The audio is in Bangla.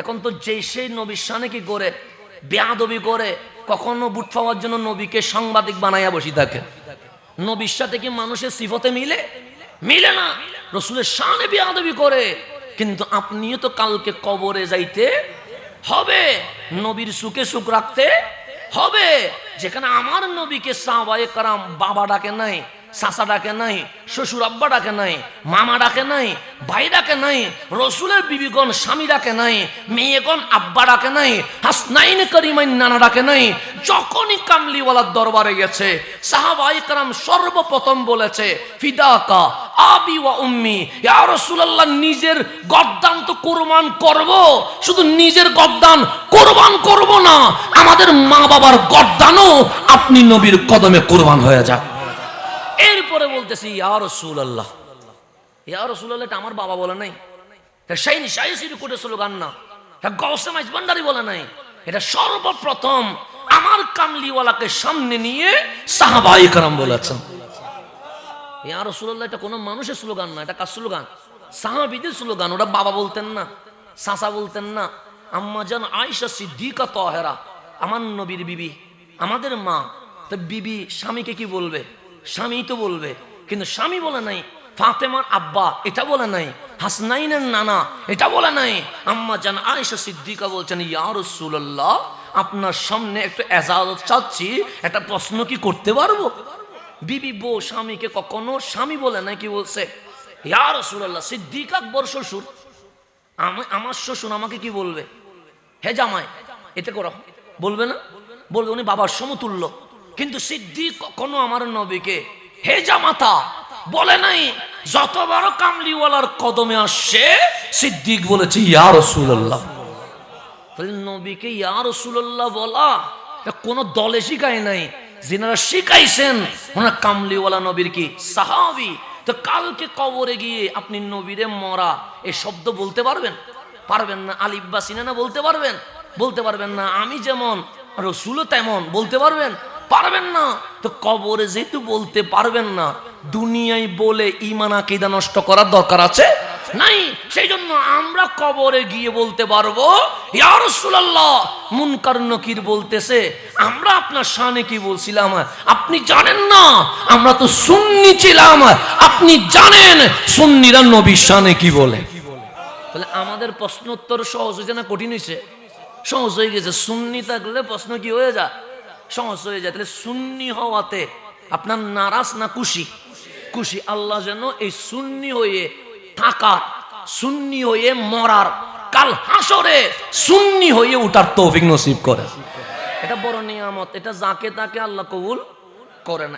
এখন তো যেই সেই নবীর সানে কি করে? বেয়াদবি করে, কখনো বুট পাওয়ার জন্য নবীকে সাংবাদিক বানাইয়া বসি থাকে। নবীর সাথে কি মানুষের সিফতে মিলে? মিলে না। রসুলের সানে বেয়াদবি করে। কিন্তু আপনিও তো কালকে কবরে যাইতে হবে, নবীর সুখে সুখ রাখতে হবে। যেখানে আমার নবীকে সাহবায়ে কারাম বাবা ডাকে নাই চাচা ডাকে নাই, শ্বশুর আব্বা ডাকে নাই, মামা ডাকে নাই, ভাই ডাকে নাই, রসুলের বিবিগণ স্বামী ডাকে নাই, মেয়েগণ আব্বা ডাকে নাই, হাসনাইন করিমাইন নানা ডাকে নাই, যখনই কামলিওয়ালার দরবারে গেছে সাহাবাই কারাম সর্বপ্রথম বলেছে, ফিদাকা আবি ওয়া উম্মি, ইয়া রাসূলুল্লাহ, নিজের গদ্দান তো কুরবান করব, শুধু নিজের গদ্দান কুরবান করব না, আমাদের মা বাবার গদ্দানও আপনি নবীর কদমে কুরবান হয়ে যাক। এরপরে বলতেছি, ইয়া রাসূলুল্লাহ। ইয়া রাসূলুল্লাহ, এটা আমার বাবা বলে নাই। স্লোগান না। বলে নাই। এটা সর্বপ্রথম আমার সামনে নিয়ে সাহাবাই কারাম বলেছেন। এটা কোনো মানুষের স্লোগান না, এটা স্লোগান? সাহাবিদের স্লোগান, ওরা বাবা বলতেন না সাসা বলতেন না। আম্মা জান আয়েশা সিদ্দিকা তহেরা, আমার নবীর বিবি, আমাদের মা। তো বিবি, স্বামীকে কি বলবে? স্বামী তো বলবে, কিন্তু স্বামী বলে নাই, ফাতেমার আব্বা এটা বলে নাই, হাসনাইনের নানা এটা বলে নাই। আম্মা জান আয়েশা সিদ্দিকা বলছেন, ইয়া রসুল্লাহ আপনার সামনে একটু এজাজত চাচ্ছি, একটা প্রশ্ন কি করতে পারব? বিবি, বউ, স্বামীকে কখনো স্বামী বলে নাই? কি বলছে, ইয়া রসুল্লাহ সিদ্দিক আকবর শ্বশুর, আমি, আমার শ্বশুর আমাকে কি বলবে? হে জামাই এতে করো। বলবে না। বলবে, উনি বাবার সমতুল্য। কিন্তু সিদ্দিক কখনো আমার নবীকে, হে জামাতা, বলে নাই যত বড় কামলিওয়ালার কদমে আসছে, সিদ্দিক বলেছে, ইয়া রসুল্লাহ নবীকে ইয়া রসুল্লাহ বলা কোনো দলে শিখায় নাই। যিনারা শিখাইছেন, ওনার কামলিওয়ালা নবীর কি সাহাবি? তো কালকে কবরে গিয়ে আপনি নবীরে মরা এই শব্দ বলতে পারবেন? পারবেন না? আলিব্বা সিনানা বলতে পারবেন? বলতে পারবেন না, আমি যেমন, রসুলও তেমন, বলতে পারবেন? পারবেন না। তো কবরে যেহেতু বলতে পারবেন না, দুনিয়ায় বলে ইমান আকিদা নষ্ট করার দরকার আছে? নাই। সেই জন্য আমরা কবরে গিয়ে বলতে পারব নকির বলতেছে, আমরা আপনার শানে কি বলছিলাম? আপনি জানেন না? আমরা তো সুন্নি ছিলাম। আপনি জানেন সুন্নিরা নবীর শানে কি বলে? তাহলে আমাদের প্রশ্ন উত্তর সহজ হয়েছে না কঠিন হয়েছে? সহজ হয়ে গেছে। সুন্নি থাকলে প্রশ্ন কি হয়ে যায়? সহজ হয়ে যায়। তাহলে সুন্নি হওয়াতে আপনার নারাজ না খুশি? খুশি আল্লাহ যেন এই সুন্নি হয়ে থাকার, সুন্নি হয়ে মরার, কাল হাসরে সুন্নি হয়ে উঠার তৌফিক নসিব করে এটা বড় নিয়ামত, এটা যাকে তাকে আল্লাহ কবুল করে না।